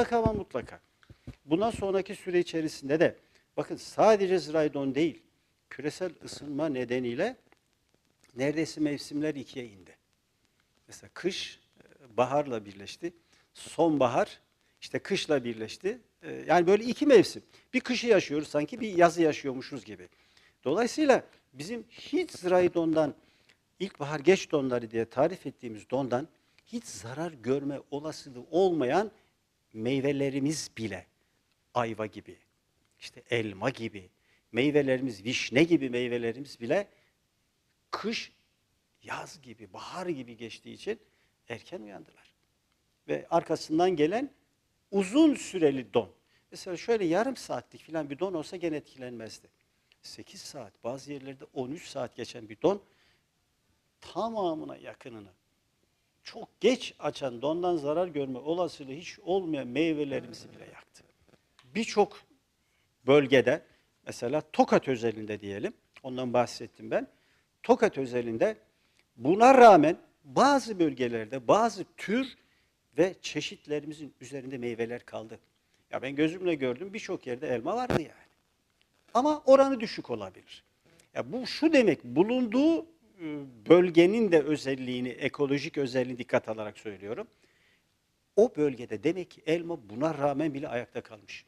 mutlaka ama mutlaka bundan sonraki süre içerisinde de bakın sadece Ziraydon değil küresel ısınma nedeniyle neredeyse mevsimler ikiye indi. Mesela kış e, baharla birleşti. Sonbahar işte kışla birleşti. E, Yani böyle iki mevsim. Bir kışı yaşıyoruz sanki bir yazı yaşıyormuşuz gibi. Dolayısıyla bizim hiç Ziraydon'dan ilkbahar geç donları diye tarif ettiğimiz dondan hiç zarar görme olasılığı olmayan meyvelerimiz bile ayva gibi, işte elma gibi, meyvelerimiz, vişne gibi meyvelerimiz bile kış yaz gibi, bahar gibi geçtiği için erken uyandılar. Ve arkasından gelen uzun süreli don. Mesela şöyle yarım saatlik falan bir don olsa gene etkilenmezdi. 8 saat, bazı yerlerde 13 saat geçen bir don tamamına yakınını çok geç açan dondan zarar görme olasılığı hiç olmayan meyvelerimizi bile yaktı. Birçok bölgede mesela Tokat özelinde diyelim, ondan bahsettim ben. Tokat özelinde buna rağmen bazı bölgelerde bazı tür ve çeşitlerimizin üzerinde meyveler kaldı. Ya ben gözümle gördüm birçok yerde elma vardı yani. Ama oranı düşük olabilir. Ya bu şu demek bulunduğu bölgenin de özelliğini, ekolojik özelliğini dikkat alarak söylüyorum. O bölgede demek ki elma buna rağmen bile ayakta kalmış.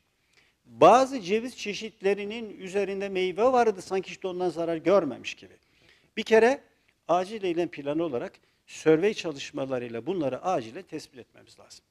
Bazı ceviz çeşitlerinin üzerinde meyve vardı sanki hiç de ondan zarar görmemiş gibi. Bir kere acil eylem planı olarak survey çalışmalarıyla bunları acilen tespit etmemiz lazım.